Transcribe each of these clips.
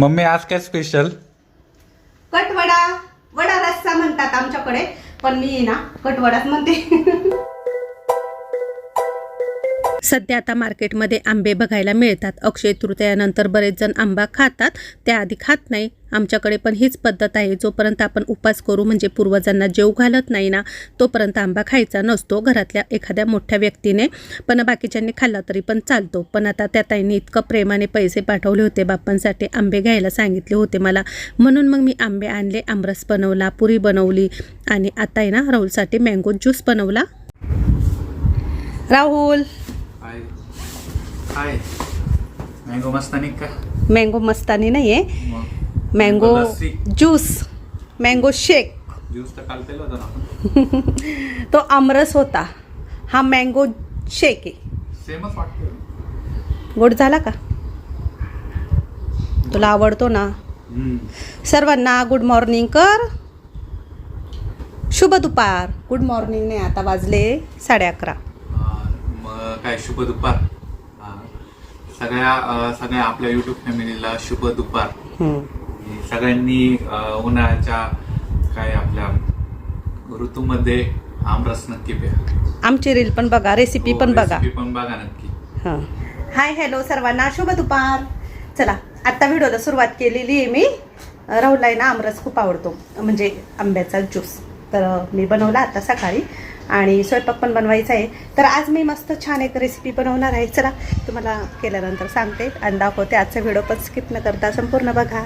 Mummy आज काय special katvada. Vada रस्सा म्हणतात आमच्याकडे. पण मी ना कटवडाच म्हणते. सध्या आता मार्केटमध्ये आंबे बघायला मिळतात. अक्षय तृतीयानंतर बरेच जण आंबा खातात. त्याआधी खात नाही. आमच्याकडे पण हीच पद्धत आहे. जोपर्यंत आपण उपास करू म्हणजे पूर्वजांना जेव घालत नाही ना तोपर्यंत आंबा खायचा नसतो घरातल्या एखाद्या मोठ्या व्यक्तीने. पण बाकीच्यांनी खाल्ला तरी पण चालतो. पण आता त्या ताईंनी इतकं प्रेमाने पैसे पाठवले होते. बाप्पांसाठी आंबे घ्यायला सांगितले होते मला. म्हणून मग मी आंबे आणले आमरस बनवला पुरी बनवली आणि आता आहे ना राहुलसाठी मँगो ज्यूस बनवला. राहुल! हाय मँगो मस्तानी का मँगो मस्तानी नाहीये मग mango juice mango shake juice तर काल पेला होता ना तो आमरस होता हा मँगो शेक आहे सेमच वाटतं गोड झाला का तुला आवडतो ना. सर्वांना गुड मॉर्निंग कर शुभ दुपार गुड मॉर्निंग नाही आता वाजले साडे अकरा काय शुभ दुपार सगळ्या सगळ्या आपल्या युट्यूब फॅमिलीला शुभ दुपार. सगळ्यांनी उन्हाळ्याच्या काय आपल्या ऋतूमध्ये आमरस नक्की प्या. आमची रील पण बघा रेसिपी हो, पण बघा. recipe पण बघा नक्की. हाय हॅलो सर्वांना शुभ दुपार. चला आत्ता व्हिडिओला सुरुवात केलेली आहे मी. राहुलला आहे ना आमरस खूप आवडतो म्हणजे आंब्याचा ज्यूस तर मी बनवला आता सकाळी. आणि स्वयंपाक पण बनवायचा आहे. तर आज मी मस्त छान एक रेसिपी बनवणार आहे. चला तुम्हाला केल्यानंतर सांगते आणि दाखवते. आजचा व्हिडिओ पण स्किप न करता संपूर्ण बघा.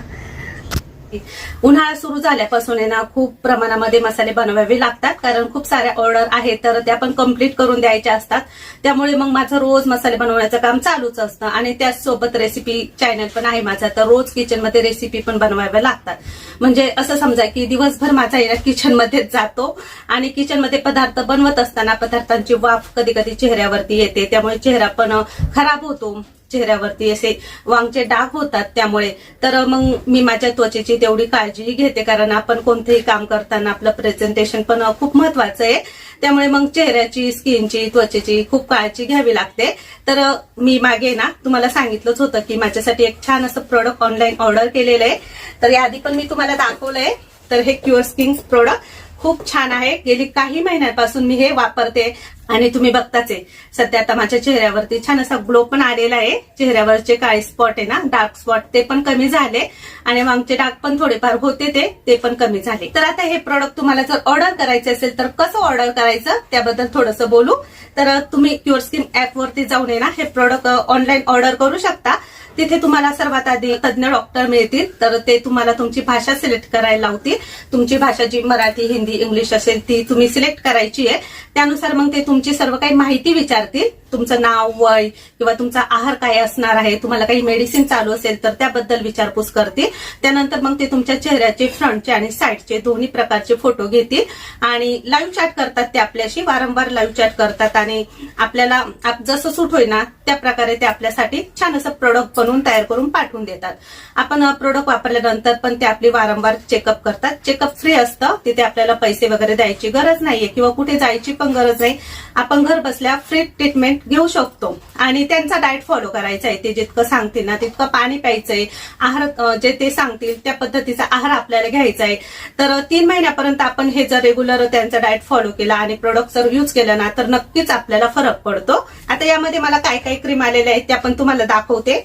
उन्हाळा सुरू झाल्यापासून आहे ना खूप प्रमाणामध्ये मसाले बनवावे लागतात. कारण खूप साऱ्या ऑर्डर आहेत तर त्या पण कंप्लीट करून द्यायच्या असतात. त्यामुळे मग माझं रोज मसाले बनवण्याचं काम चालूच असतं. आणि त्याचसोबत रेसिपी चॅनल पण आहे माझा. तर रोज किचनमध्ये रेसिपी पण बनवाव्या लागतात. म्हणजे असं समजा की दिवसभर माझा आहे किचनमध्येच जातो. आणि किचनमध्ये पदार्थ बनवत असताना पदार्थांची वाफ कधी कधी चेहऱ्यावरती येते. त्यामुळे चेहरा पण खराब होतो. चेहऱ्यावरती असे वांगचे डाग होतात त्यामुळे. तर मग मी माझ्या त्वचेची तेवढी काळजीही घेते कारण आपण कोणतेही काम करताना आपलं प्रेझेंटेशन पण खूप महत्वाचं आहे. त्यामुळे मग चेहऱ्याची स्किनची त्वचेची खूप काळजी घ्यावी लागते. तर मी मागे ना तुम्हाला सांगितलंच होतं की माझ्यासाठी एक छान असं प्रोडक्ट ऑनलाईन ऑर्डर केलेलं आहे. तर याआधी पण मी तुम्हाला दाखवलंय. तर हे क्युअर स्किन प्रोडक्ट खूप छान आहे. गेली काही महिन्यांपासून मी हे वापरते आणि तुम्ही बघताच. आहे सध्या आता माझ्या चेहऱ्यावरती छान असा ग्लो पण आलेला आहे. चेहऱ्यावरचे काळे स्पॉट आहे ना डार्क स्पॉट ते पण कमी झाले. आणि मागचे डाग पण थोडेफार होते ते ते पण कमी झाले. तर आता हे प्रोडक्ट तुम्हाला जर ऑर्डर करायचे असेल तर कसं ऑर्डर करायचं त्याबद्दल थोडंसं बोलू. तर तुम्ही प्युअर स्किन ऍप वरती जाऊन आहे ना हे प्रोडक्ट ऑनलाईन ऑर्डर करू शकता. तिथे तुम्हाला सर्वात आधी तज्ज्ञ डॉक्टर मिळतील. तर ते तुम्हाला तुमची भाषा सिलेक्ट करायला लावतील. तुमची भाषा जी मराठी हिंदी इंग्लिश असेल ती तुम्ही सिलेक्ट करायची आहे. त्यानुसार मग ते तुमची सर्व काही माहिती विचारतील. तुमचं नाव वय किंवा तुमचा आहार काय असणार आहे तुम्हाला काही मेडिसिन चालू असेल तर त्याबद्दल विचारपूस करतील. त्यानंतर मग ते तुमच्या चेहऱ्याचे फ्रंटचे आणि साईडचे दोन्ही प्रकारचे फोटो घेतील. आणि लाईव्ह चॅट करतात ते आपल्याशी वारंवार लाईव्ह चॅट करतात. आणि आपल्याला आप- जसं सूट होईल ना त्या प्रकारे ते आपल्यासाठी छान असं प्रोडक्ट बनवून तयार करून पाठवून देतात. आपण प्रोडक्ट वापरल्यानंतर पण ते आपली वारंवार चेकअप करतात. चेकअप फ्री असतं. तिथे आपल्याला पैसे वगैरे द्यायची गरज नाहीये किंवा कुठे जायची पण गरज नाही. आपण घर बसल्या फ्री ट्रीटमेंट घेऊ शकतो. आणि त्यांचा डाएट फॉलो करायचा आहे. ते जितकं सांगतील ना तितकं पाणी प्यायचंय. आहार जे ते सांगतील त्या पद्धतीचा आहार आपल्याला घ्यायचा आहे. तर तीन महिन्यापर्यंत आपण हे जर रेग्युलर त्यांचा डाएट फॉलो केला आणि प्रोडक्ट जर यूज केलं ना तर नक्कीच आपल्याला फरक पडतो. आता यामध्ये मला काय काय क्रीम आलेल्या आहेत त्या पण तुम्हाला दाखवते.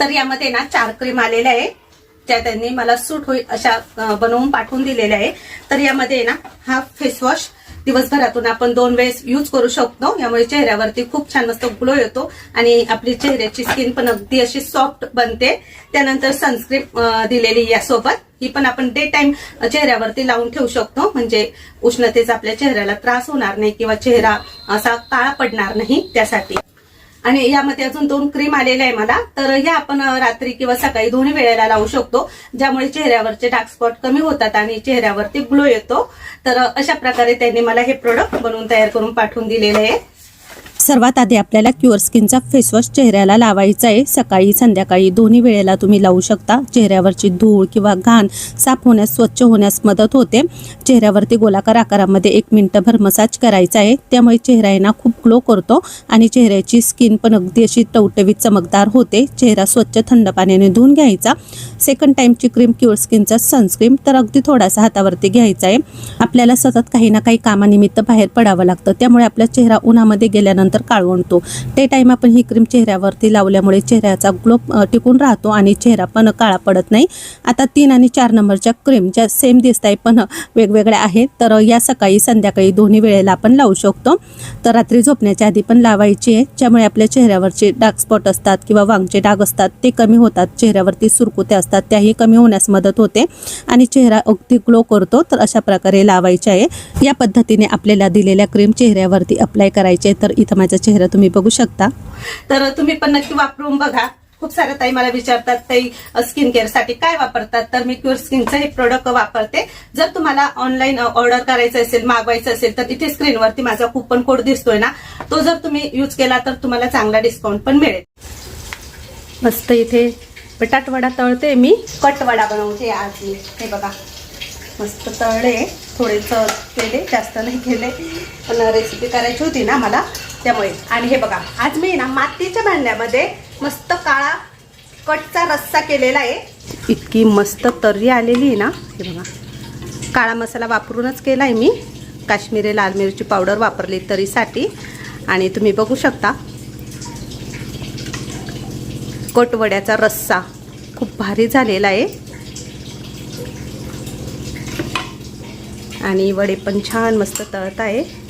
तर यामध्ये ना चार क्रीम आलेल्या आहे. त्या त्यांनी मला सूट होईल अशा बनवून पाठवून दिलेल्या आहे. तर यामध्ये ना हा फेसवॉश दिवसभरातून आपण दोन वेळेस यूज करू शकतो. यामुळे चेहऱ्यावरती खूप छान मस्त ग्लो येतो आणि आपली चेहऱ्याची स्किन पण अगदी अशी सॉफ्ट बनते. त्यानंतर सनस्क्रीन दिलेली यासोबत ही पण आपण डे टाइम चेहऱ्यावरती लावून ठेवू शकतो. म्हणजे उष्णतेचा आपल्या चेहऱ्याला त्रास होणार नाही किंवा चेहरा असा काळा पडणार नाही त्यासाठी. आणि यामध्ये अजून दोन क्रीम आलेल्या आहे मला. तर ह्या आपण रात्री किंवा सकाळी दोन्ही वेळेला लावू शकतो ज्यामुळे चेहऱ्यावरचे डार्क स्पॉट कमी होतात आणि चेहऱ्यावरती ग्लो येतो. तर अशा प्रकारे त्यांनी मला हे प्रोडक्ट बनवून तयार करून पाठवून दिलेले आहे. सर्वात आधी आपल्याला क्युअर स्किनचा फेसवॉश चेहऱ्याला लावायचा आहे. सकाळी संध्याकाळी दोन्ही वेळेला तुम्ही लावू शकता. चेहऱ्यावरची धूळ किंवा घाण साफ होण्यास स्वच्छ होण्यास मदत होते. चेहऱ्यावरती गोलाकार आकारामध्ये एक मिनटभर मसाज करायचा आहे. त्यामुळे चेहरा यांना खूप ग्लो करतो आणि चेहऱ्याची स्किन पण अगदी अशी टवटवीत चमकदार होते. चेहरा स्वच्छ थंड पाण्याने धुवून घ्यायचा. सेकंड टाईमची क्रीम क्युअर स्किनचा सनस्क्रीम तर अगदी थोडासा हातावरती घ्यायचा आहे. आपल्याला सतत काही ना काही कामानिमित्त बाहेर पडावं लागतं. त्यामुळे आपला चेहरा उन्हामध्ये गेल्यानंतर काळवणतो ते टाईम आपण ही क्रीम चेहऱ्यावरती लावल्यामुळे चेहऱ्याचा ग्लो टिकून राहतो आणि चेहरा पण काळा पडत नाही. आता तीन आणि चार नंबरच्या क्रीम ज्या सेम दिसत आहे पण वेगवेगळ्या आहेत. तर या सकाळी संध्याकाळी दोन्ही वेळेला आपण लावू शकतो. तर रात्री झोपण्याच्या आधी पण लावायची आहे. ज्यामुळे आपल्या चेहऱ्यावरचे डार्क स्पॉट असतात किंवा वांगचे डाग असतात ते कमी होतात. चेहऱ्यावरती सुरकुत्या असतात त्याही कमी होण्यास मदत होते. आणि चेहरा अगदी ग्लो करतो तर अशा प्रकारे लावायचे आहे. या पद्धतीने आपल्याला दिलेल्या क्रीम चेहऱ्यावरती अप्लाय करायचे तर इथं माझा चेहरा तुम्ही बघू शकता. तर तुम्ही पण नक्की वापरून बघा. खूप साऱ्या ताई मला विचारतात ताई स्किन केअरसाठी काय वापरतात? तर मी क्युअर स्किनचं हे प्रोडक्ट वापरते. जर तुम्हाला ऑनलाईन ऑर्डर करायचं असेल मागवायचं असेल तर इथे स्क्रीनवरती माझा कुपन कोड दिसतोय ना. तो जर तुम्ही युज केला तर तुम्हाला चांगला डिस्काउंट पण मिळेल. मस्त इथे बटाटवडा तळते मी. कटवडा बनवते आज मी. हे बघा. मस्त तळले. थोडेसं केले जास्त नाही केले. पण रेसिपी करायची होती ना मला. त्यामुळे. आणि हे बघा आज मी ना मातीच्या भांड्यामध्ये मस्त काळा कटचा रस्सा केलेला आहे. इतकी मस्त तर्री आलेली आहे ना. हे बघा काळा मसाला वापरूनच केला आहे मी. काश्मीरी लाल मिरची पावडर वापरली तरीसाठी. आणि तुम्ही बघू शकता कटवड्याचा रस्सा खूप भारी झालेला आहे. आणि वडे पण छान मस्त तळत आहे.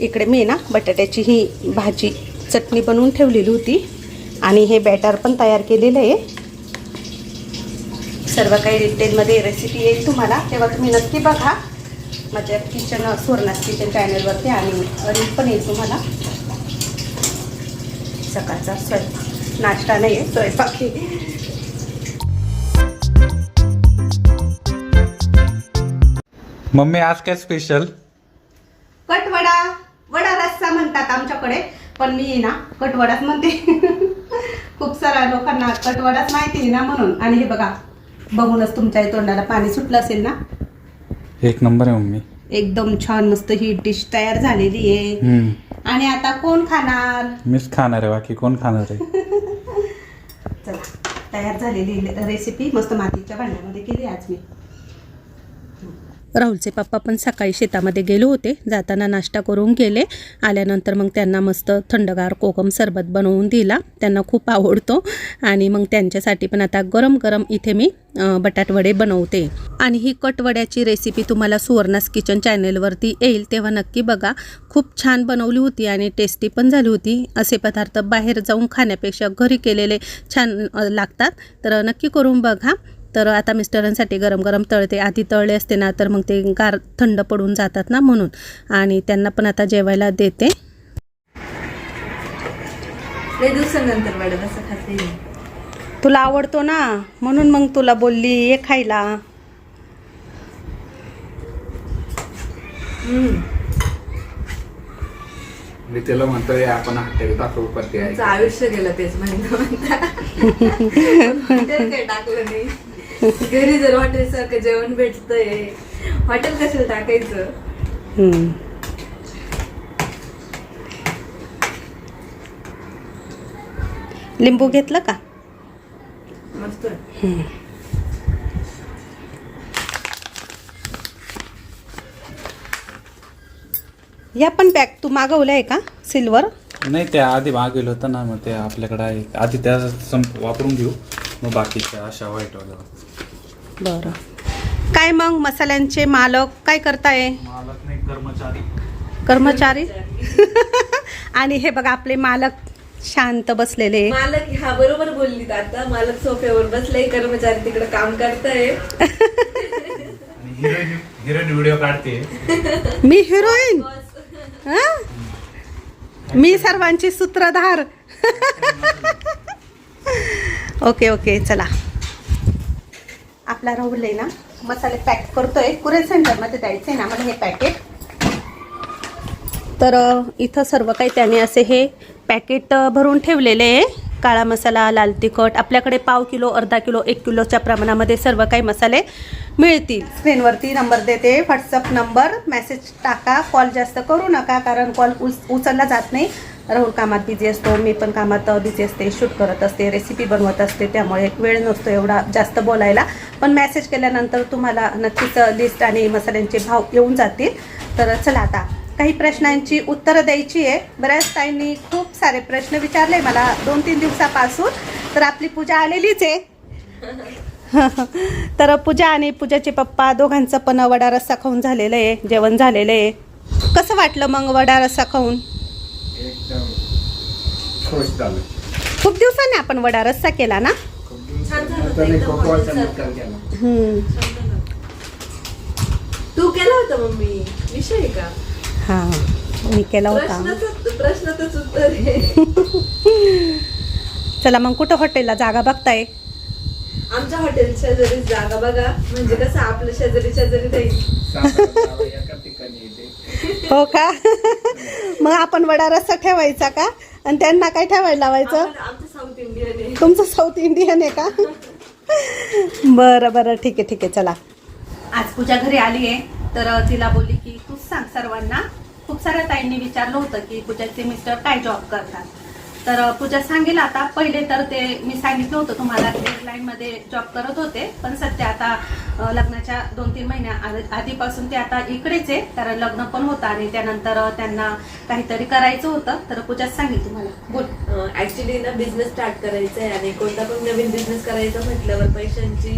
इकडे मी ना बटाट्याची ही भाजी चटणी बनवून ठेवलेली होती. आणि हे बॅटर पण तयार केलेलं आहे. सर्व काही डिटेलमध्ये रेसिपी येईल तुम्हाला. तेव्हा तुम्ही नक्की बघा. माझ्या किचन सुवर्णास किचन चॅनलवरती आणि रील पण येईल तुम्हाला. सकाळचा स्वयंपाक नाश्ता नाही आहे स्वयंपाक मम्मी आज काय स्पेशल कटवडा वडा म्हणतात आमच्याकडे पण मी ना कटवडाच म्हणते. खूप साऱ्या लोकांना कटवडाच माहिती आहे ना म्हणून. आणि हे बघा बघूनच तुमच्या तोंडाला पाणी सुटलं असेल ना? एक नंबर आहे मम्मी. एकदम छान मस्त ही डिश तयार झालेली आहे. आणि आता कोण खाणार? मीच खाणार आहे बाकी कोण खाणार आहे? चला तयार झालेली रेसिपी मस्त मातीच्या भांड्यामध्ये केली आज मी. राहुलचे पप्पा पण सकाळी शेतामध्ये गेले होते. जाताना नाश्ता करून गेले. आल्यानंतर मग त्यांना मस्त थंडगार कोकम सरबत बनवून दिला. त्यांना खूप आवडतो. आणि मग त्यांच्यासाठी पण आता गरम गरम इथे मी बटाटवडे बनवते. आणि ही कटवड्याची रेसिपी तुम्हाला सुवर्णास किचन चॅनेलवरती येईल तेव्हा नक्की बघा. खूप छान बनवली होती आणि टेस्टी पण झाली होती. असे पदार्थ बाहेर जाऊन खाण्यापेक्षा घरी केलेले छान लागतात. तर नक्की करून बघा. तर आता मिस्टरांसाठी गरम गरम तळते आधी तळले असते ना तर मग ते गार थंड पडून जातात ना म्हणून. आणि त्यांना पण आता जेवायला देते. तुला आवडतो ना म्हणून मग तुला बोलली ये खायला. मी त्याला म्हणतोय आपण हॉटेल दाखवू पण ते तुमचं आयुष्य गेलं तेच म्हणता टाकलं नाही. घरी जर हॉटेल सारखं जेवण भेटतंय हॉटेल कशाला टाकायचं? हम्म. लिंबू घेतलं का? मस्त. या पण पॅक तू मागवलं आहे का? सिल्वर? नाही ते आधी मागेलं होतं ना मग ते आपल्याकडे आहे. आधी त्या संप वापरून घेऊ. मग बाकीच्या अशा व्हाईट वगैरे. बरं. काय मग मसाल्यांचे मालक काय करताय? मालक नाही कर्मचारी. कर्मचारी? आणि हे बघा आपले मालक शांत बसलेले. मालक हा बरोबर बोलली आता. मालक सोफ्यावर बसले कर्मचारी तिकडे काम करताय. आणि हिरोईन व्हिडिओ काढते. मी हिरोईन? हं? मी सर्वांची सूत्रधार. ओके ओके चला. आपला राहुल आहे ना मसाले पॅक करतोय. कुरेल सेंटरमध्ये द्यायचे ना मला हे पॅकेट तर इथं सर्व काही त्याने असे हे पॅकेट भरून ठेवलेले आहे. काळा मसाला लाल तिखट आपल्याकडे पाव किलो अर्धा किलो एक किलोच्या प्रमाणामध्ये सर्व काही मसाले मिळतील. स्क्रीनवरती नंबर देते. व्हॉट्सअप नंबर मेसेज टाका. कॉल जास्त करू नका कारण कॉल उच उचलला जात नाही. राहुल कामात बिझी असतो मी पण कामात बिझी असते शूट करत असते रेसिपी बनवत असते त्यामुळे वेळ नसतो एवढा जास्त बोलायला. पण मेसेज केल्यानंतर तुम्हाला नक्कीच लिस्ट आणि मसाल्यांचे भाव येऊन जातील. तर चला आता काही प्रश्नांची उत्तरं द्यायची आहे. बऱ्याच ताईंनी खूप सारे प्रश्न विचारले मला दोन तीन दिवसापासून. तर आपली पूजा आलेलीच आहे. तर पूजा आणि पूजाचे पप्पा दोघांचं पण वडा रस्सा खाऊन झालेलं आहे जेवण झालेलं आहे. कसं वाटलं मग वडा रस्सा खाऊन? एकदम खुश झालं. खूप दिवसांनी आपण वडा रस्सा केला ना. तू केला होता मम्मी? विषय आहे का? हां मी केला होता. प्रश्नातच उत्तर आहे. चला मग कुठं हॉटेलला जागा बघताय? आमच्या हॉटेल शेजारी जागा बघा. म्हणजे कसं आपलं शेजारी शेजारी राहील हो का? मग आपण वडा रस्सा ठेवायचा का? आणि त्यांना काय ठेवायला लावायचं? तुमचं साऊथ इंडियन आहे का? बरं बरं. ठीक आहे ठीक आहे. चला. आज पूजा घरी आली आहे. तर तिला बोलली की तूच सांग सर्वांना. खूप साऱ्या ताईंनी विचारलं होतं की पूजाचे मिस्टर काय जॉब करतात. तर पूजा सांगेल आता. पहिले तर ते मी सांगितलं होतं तुम्हाला मध्ये जॉब करत होते पण सध्या आता लग्नाच्या दोन तीन महिन्या आध- आधीपासून ते आता इकडेच आहे कारण लग्न पण होतं आणि त्यानंतर त्यांना काहीतरी करायचं होतं. तर पूजा सांगेल तुम्हाला. बोल. ऍक्च्युली ना बिझनेस स्टार्ट करायचा आहे आणि कोणता पण नवीन बिझनेस करायचा म्हटल्यावर पैशांची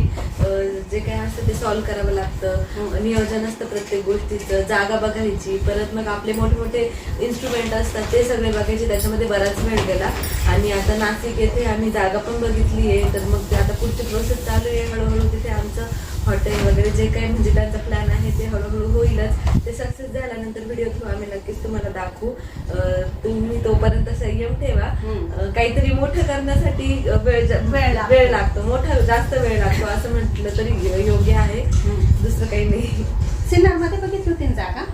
जे काय असतं ते सॉल्व्ह करावं लागतं. नियोजन असतं प्रत्येक गोष्टीचं जागा बघायची परत मग आपले मोठे मोठे इन्स्ट्रुमेंट असतात ते सगळे बघायचे त्याच्यामध्ये बराच वेळ गेला आणि आता नाशिक येथे आम्ही जागा पण बघितली आहे. तर मग ते आता पुढची प्रोसेस चालू आहे. हळूहळू तिथे आमचं हॉटेल वगैरे जे काही म्हणजे त्यांचा प्लॅन आहे ते हळूहळू होईलच. ते सक्सेस झाल्यानंतर व्हिडिओ थ्रू आम्ही. नक्कीच तुम्हाला दाखवू. तुम्ही तोपर्यंत संयम ठेवा. काहीतरी मोठं करण्यासाठी वेळ वेळ लागतो. मोठा जास्त वेळ लागतो. असं म्हटलं तरी योग्य आहे. दुसरं काही नाही. सिन्नरमध्ये बघितली होती ना जागा?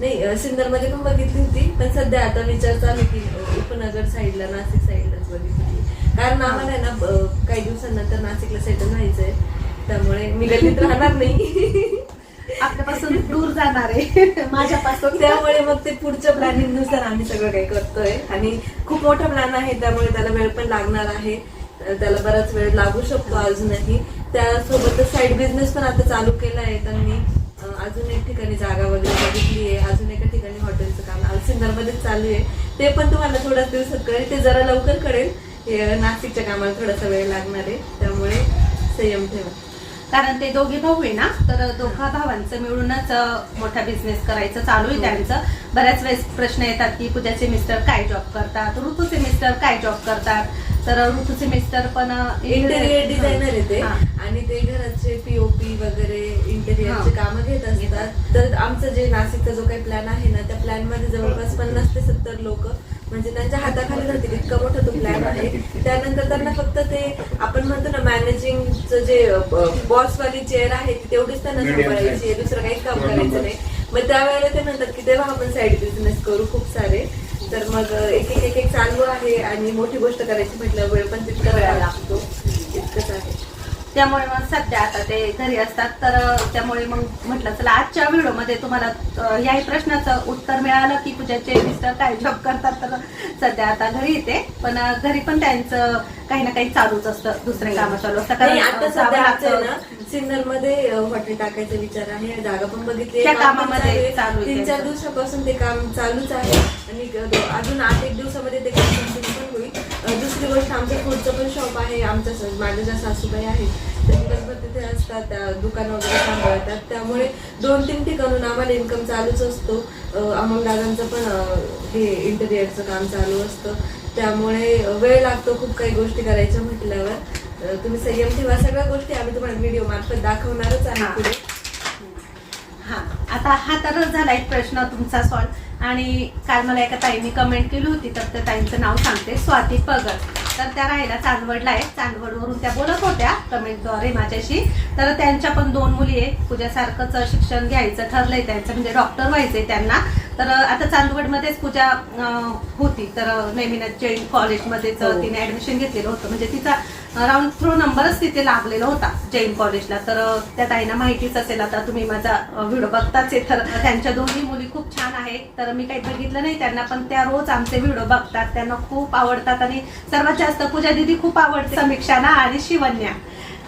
नाही सिन्नरमध्ये पण बघितली होती पण सध्या आता विचार चालू की उपनगर साईडला नाशिक साईडलाच बघितली. कारण आम्हाला आहे ना काही दिवसांनंतर नाशिकला सेटल व्हायचंय. त्यामुळे मी गल्लीत राहणार नाही. आपल्यापासून दूर जाणार आहे. माझ्यापासून. त्यामुळे मग ते पुढच्या प्लॅनिंगनुसार आम्ही सगळं काही करतोय. आणि खूप मोठा प्लॅन आहे त्यामुळे त्याला वेळ पण लागणार आहे. त्याला बराच वेळ लागू शकतो अजूनही. त्यासोबतच साईड बिझनेस पण आता चालू केला आहे त्यांनी अजून एक ठिकाणी जागा वगैरे बघितली आहे. अजून एका ठिकाणी हॉटेलचं काम सिन्नरमध्येच चालू आहे. ते पण तुम्हाला थोड्याच दिवसात कळेल. ते जरा लवकर कळेल. हे नाशिकच्या कामाला थोडासा वेळ लागणार आहे. त्यामुळे संयम ठेवा. कारण ते दोघे भाऊ आहे ना तर दोघा भावांचं मिळूनच मोठा बिझनेस करायचं चालू आहे त्यांचं. बऱ्याच वेळेस प्रश्न येतात की पूजाचे मिस्टर काय जॉब करतात? ऋतूचे मिस्टर काय जॉब करतात? तर ऋतूचे मिस्टर पण इंटेरियर डिझायनर आहे ते. हा. आणि ते घराचे पीओपी वगैरे इंटेरियरचे हा. कामं घेत असतात. तर आमचं जे नाशिकचा जो काही प्लॅन आहे ना त्या प्लॅनमध्ये जवळपास पन्नास ते सत्तर लोक म्हणजे त्यांच्या हाताखाली राहतील इतका मोठा तो प्लॅन आहे. त्यानंतर त्यांना फक्त ते आपण म्हणतो ना मॅनेजिंगचं जे बॉस वाली चेअर आहे ती तेवढीच त्यांना सांभाळायची. दुसरं काहीच काम करायचं. नाही. मग त्यावेळेला ते म्हणतात की तेव्हा आपण साईड बिझनेस करू खूप सारे. तर मग एक एक एक एक चालू आहे आणि मोठी गोष्ट करायची म्हटलं वेळ पण तितका वेळ लागतो. इतकंच आहे. त्यामुळे मग सध्या आता ते घरी असतात. तर त्यामुळे मग म्हटलं चला आजच्या व्हिडिओमध्ये तुम्हाला याही प्रश्नाचं उत्तर मिळालं की पूजाचे मिस्टर काय जॉब करतात तर सध्या आता घरी येते. पण घरी पण त्यांचं काही ना काही चालूच असतं दुसरे कामं चालू असतं. सिन्नरमध्ये हॉटेल टाकायचा विचार आहे जागा पण बघितली त्या कामामध्ये तीन चार. दिवसापासून ते काम चालूच आहे. आणि अजून आठ एक दिवसामध्ये ते काम दुसरी गोष्ट आमचं फूडचं पण शॉप आहे आमच्या स- माझ्या ज्या सासूबाई आहेत दिवसभर तिथे असतात त्या दुकान वगैरे सांभाळतात. त्यामुळे दोन तीन ठिकाणून आम्हाला इन्कम चालूच असतो. अमोल दादांचं पण हे इंटेरियरचं काम चालू असतं. त्यामुळे वेळ लागतो खूप काही गोष्टी करायच्या म्हटल्यावर. तुम्ही संयम ठेवा. सगळ्या गोष्टी आम्ही तुम्हाला व्हिडिओ मार्फत दाखवणारच आहे पुढे. हा. आता हा तर झाला एक प्रश्न तुमचा सॉल्व आणि काल मला एका ताईने कमेंट केली होती तर त्या ताईंचं नाव सांगते स्वाती पगड तर त्या राहायला चांदवडला आहे चांदवडवरून त्या बोलत होत्या कमेंटद्वारे माझ्याशी. तर त्यांच्या पण दोन मुली आहेत पूजासारखंच शिक्षण घ्यायचं ठरलंय त्यांचं म्हणजे डॉक्टर व्हायचंय त्यांना. तर आता चांदवडमध्येच पूजा होती तर नैमिनाथ जैन कॉलेजमध्येच हो. तिने ऍडमिशन घेतलेलं होतं. म्हणजे तिचा राऊंड थ्रू नंबरच तिथे लागलेला होता जैन कॉलेजला तर त्या ताईंना माहितीच असेल आता तुम्ही माझा व्हिडिओ बघताच आहे. तर त्यांच्या दोन्ही मुली खूप छान आहे. तर मी काही बघितलं नाही त्यांना पण त्या रोज आमचे व्हिडिओ बघतात. त्यांना खूप आवडतात आणि सर्वात जास्त पूजा दिदी खूप आवडते. समीक्षाना आणि शिवन्या.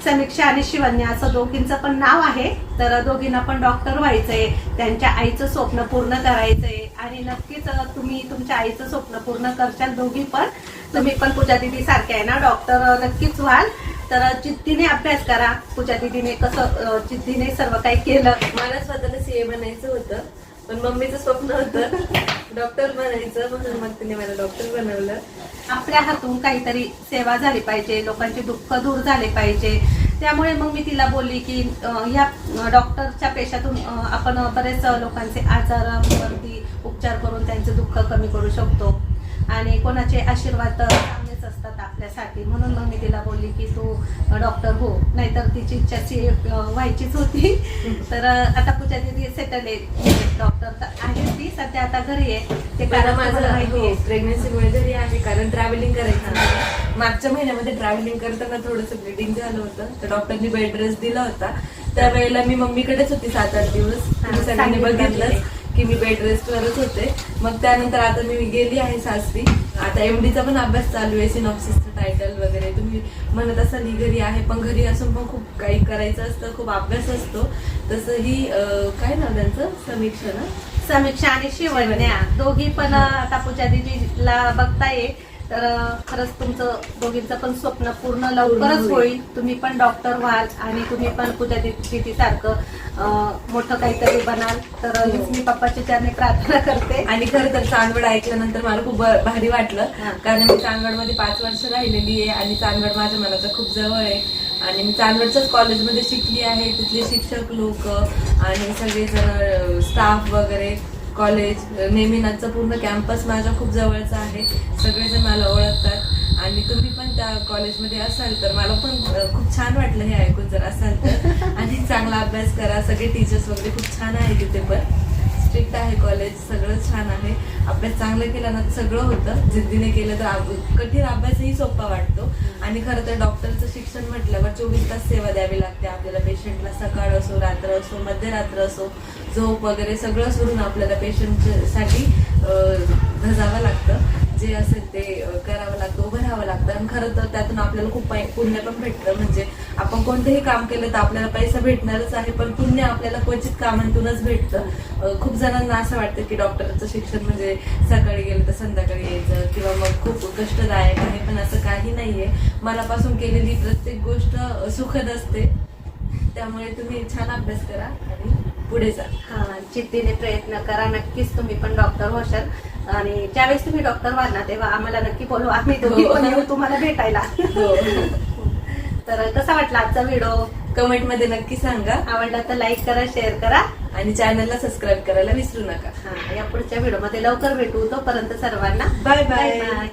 समीक्षा आणि शिवन्या असं दोघींचं पण नाव आहे. तर दोघींना पण डॉक्टर व्हायचंय. त्यांच्या आईचं स्वप्न पूर्ण करायचंय. आणि नक्कीच तुम्ही तुमच्या आईचं स्वप्न पूर्ण करशाल दोघी पण. तुम्ही पण पूजा दिदी सारखे आहे ना डॉक्टर नक्कीच व्हाल. तर जिद्दीने अभ्यास करा. पूजा दिदीने कसं जिद्दीने सर्व काही केलं. मला स्वतःला सीए बनायचं होतं. पण मम्मीचं स्वप्न होतं. डॉक्टर बनायचं म्हणून मग तिने मला डॉक्टर बनवलं. आपल्या हातून काहीतरी सेवा झाली पाहिजे लोकांचे दुःख दूर झाले पाहिजे. त्यामुळे मग मी तिला बोलली की ह्या डॉक्टरच्या पेशातून आपण बरेच लोकांचे आजारावरती उपचार करून त्यांचे दुःख कमी करू शकतो. आणि कोणाचे आशीर्वाद आपल्यासाठी. म्हणून मग मी तिला बोलली की तू डॉक्टर हो. नाहीतर तिची इच्छा सी व्हायचीच होती. तर आता पूजा दिदी सेटल आहे. डॉक्टर तर आहे ती. सध्या आता घरी आहे. ते कारण माझं माहिती आहे. प्रेग्नेन्सीमुळे घरी आहे कारण ट्रॅव्हलिंग करायचं. मागच्या महिन्यामध्ये ट्रॅव्हलिंग करताना थोडंसं ब्लिडिंग झालं होतं. तर डॉक्टरनी बेड रेस्ट दिला होता. त्यावेळेला मी मम्मीकडेच होती सात आठ दिवस. तुम्ही सगळ्यांनी सांगितलं बघितलं. की. मी बेड रेस्टवरच होते. मग त्यानंतर आता मी गेली आहे सासरी. आता एमडीचा पण अभ्यास चालू आहे सिनॉप्सिसचं टायटल वगैरे. तुम्ही म्हणत असाल ही घरी आहे पण घरी असून पण खूप काही करायचं असतं खूप अभ्यास असतो. तसं ही काय नाव त्यांचं? समीक्षा ना? समीक्षा आणि शिवण्या. दोघी पण आता पूजा दिदीला बघताय तर खरंच तुमचं दोघींचं पण स्वप्न पूर्ण लवकरच होईल. तुम्ही पण डॉक्टर व्हाल आणि तुम्ही पण पूजा दिदी सारखं मोठं काहीतरी बनाल. तर हीच मी पप्पाच्या चरणी प्रार्थना करते. आणि खरं तर चांदवड ऐकल्यानंतर मला खूप भारी वाटलं. हा. कारण मी चांदवडमध्ये पाच वर्ष राहिलेली आहे आणि चांदवड माझ्या मनाचं खूप जवळ आहे. आणि मी चांदवडच्याच कॉलेजमध्ये शिकली आहे. तिथले शिक्षक लोक आणि सगळेजण स्टाफ वगैरे. कॉलेज नेमिनाथचा पूर्ण कॅम्पस माझ्या खूप जवळचा आहे. सगळेजण मला ओळखतात. आणि तुम्ही पण त्या कॉलेजमध्ये असाल तर मला पण खूप छान वाटलं हे ऐकून जर असाल तर. आणि चांगला अभ्यास करा. सगळे टीचर्स वगैरे खूप छान आहे तिथे पण. स्ट्रिक्ट आहे कॉलेज सगळं छान आहे. अभ्यास चांगलं केला ना तर सगळं होतं. जिद्दीने केलं तर कठीण अभ्यासही सोपा वाटतो. आणि खरं तर डॉक्टरचं शिक्षण म्हटल्यावर चोवीस तास सेवा द्यावी लागते आपल्याला. पेशंटला सकाळ असो रात्र असो मध्यरात्र असो झोप वगैरे सगळं सोडून आपल्याला पेशंटसाठी धजावं लागतं. जे असेल ते करावं लागतं उभं राहावं लागतं. आणि खरं तर त्यातून आपल्याला खूप पुण्य पण भेटतं. म्हणजे आपण कोणतंही काम केलं तर आपल्याला पैसा भेटणारच आहे पण पुण्य आपल्याला क्वचित कामांतूनच भेटतं. खूप जणांना असं वाटतं की डॉक्टरचं शिक्षण म्हणजे सकाळी गेलं तर संध्याकाळी यायचं किंवा मग खूप कष्टदायक आहे पण असं काही नाहीये. मनापासून केलेली प्रत्येक गोष्ट सुखद असते. त्यामुळे तुम्ही छान अभ्यास करा आणि पुढे जा. हा जिद्दीने प्रयत्न करा. नक्कीच तुम्ही पण डॉक्टर होशाल आणि ज्यावेळेस तुम्ही डॉक्टर व्हाल ना तेव्हा आम्हाला नक्की बोलवा. आम्ही दोघी पण येऊ तुम्हाला भेटायला. हो. तर कसा वाटला आजचा व्हिडिओ कमेंटमध्ये नक्की सांगा. आवडला तर लाईक करा शेअर करा. आणि चॅनलला सबस्क्राईब करायला विसरू नका. हा या पुढच्या व्हिडिओमध्ये लवकर भेटू. तोपर्यंत सर्वांना बाय बाय बाय